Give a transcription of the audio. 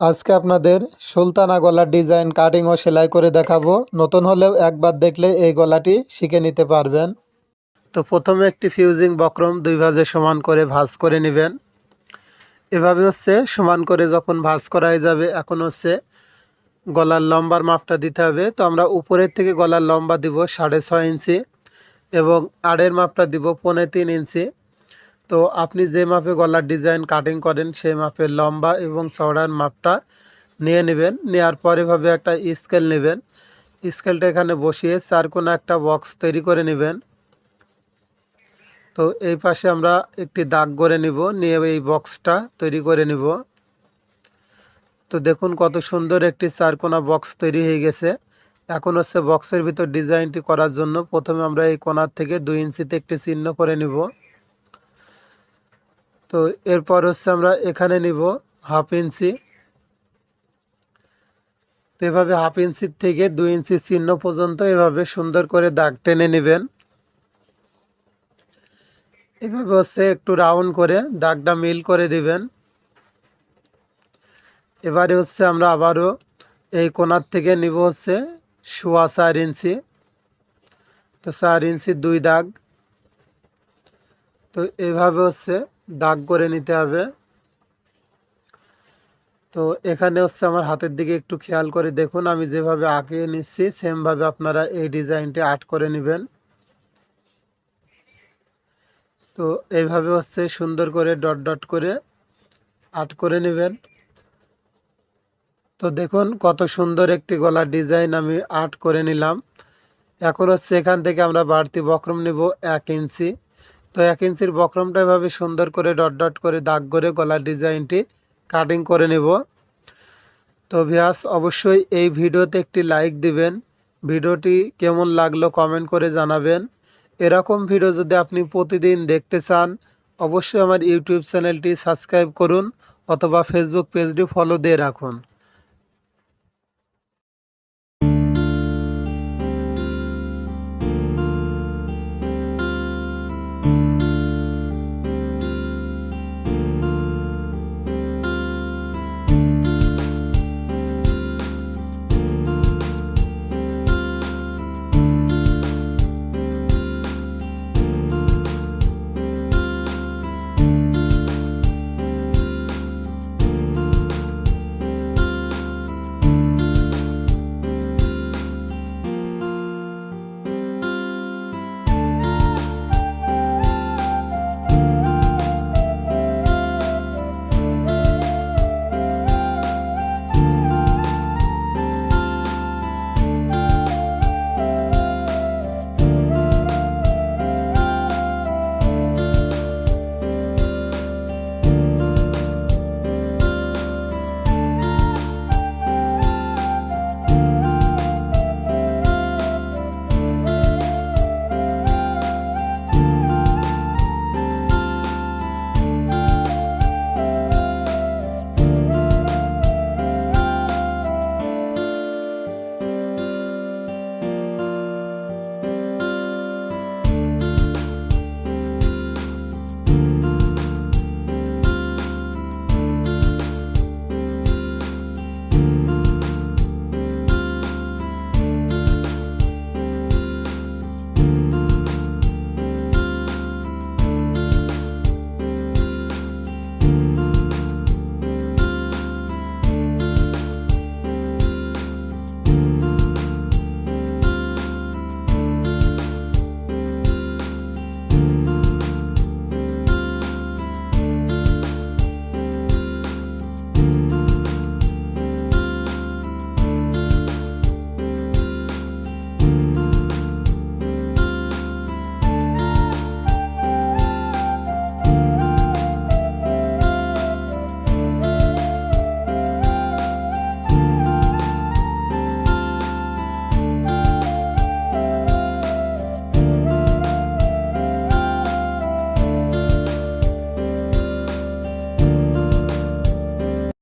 আজকে আপনাদের সুলতানা গলার ডিজাইন, কাটিং ও সেলাই করে দেখাবো। নতুন হলেও একবার দেখলে এই গলাটি শিখে নিতে পারবেন। তো প্রথমে একটি ফিউজিং বক্রম দুই ভাজে সমান করে ভাজ করে নেবেন। এভাবে হচ্ছে সমান করে যখন ভাজ করা হয়ে যাবে, এখন হচ্ছে গলার লম্বার মাপটা দিতে হবে। তো আমরা উপরের থেকে গলার লম্বা দিব সাড়ে ছয় ইঞ্চি এবং আড়ের মাপটা দিব পৌনে তিন ইঞ্চি। তো আপনি যে মাপে গলার ডিজাইন কাটিং করেন, সেই মাপের লম্বা এবং চওড়ার মাপটা নিয়ে নেবেন। নেওয়ার পরে ভাবে একটা স্কেল নেবেন। স্কেলটা এখানে বসিয়ে চার কোনো একটা বক্স তৈরি করে নেবেন। তো এই পাশে আমরা একটি দাগ করে নিব, নিয়ে এই বক্সটা তৈরি করে নিব। তো দেখুন কত সুন্দর একটি চারকোনা বক্স তৈরি হয়ে গেছে। এখন হচ্ছে বক্সের ভিতর ডিজাইনটি করার জন্য প্রথমে আমরা এই কোনার থেকে দুই ইঞ্চিতে একটি চিহ্ন করে নিব। তো এরপর হচ্ছে আমরা এখানে নিব হাফ ইঞ্চি। তো এভাবে হাফ ইঞ্চির থেকে দুই ইঞ্চি চিহ্ন পর্যন্ত এভাবে সুন্দর করে দাগ টেনে নেবেন। এভাবে হচ্ছে একটু রাউন্ড করে দাগটা মিল করে দিবেন। এবারে হচ্ছে আমরা আবারও এই কোনার থেকে নিব হচ্ছে সোয়া চার ইঞ্চি। তো চার ইঞ্চি দুই দাগ। তো এভাবে হচ্ছে দাগ করে নিতে হবে। তো এখানে হচ্ছে আমার হাতের দিকে একটু খেয়াল করে দেখুন, আমি যেভাবে আঁকিয়ে নিচ্ছি, সেমভাবে আপনারা এই ডিজাইনটি আর্ট করে নেবেন। তো এইভাবে হচ্ছে সুন্দর করে ডট ডট করে আর্ট করে নেবেন। তো দেখুন কত সুন্দর একটি গলার ডিজাইন আমি আর্ট করে নিলাম। এখন হচ্ছে এখান থেকে আমরা বাড়তি বক্রম নেব এক ইঞ্চি। তো এক ইঞ্চির বক্রমটা এভাবে সুন্দর করে ডট ডট করে দাগ করে গলার ডিজাইনটি কাটিং করে নেব। তো ভিয়াস অবশ্যই এই ভিডিওতে একটি লাইক দিবেন। ভিডিওটি কেমন লাগল কমেন্ট করে জানাবেন। এরকম ভিডিও যদি আপনি প্রতিদিন দেখতে চান, অবশ্যই আমার ইউটিউব চ্যানেলটি সাবস্ক্রাইব করুন অথবা ফেসবুক পেজটি ফলো দিয়ে রাখুন।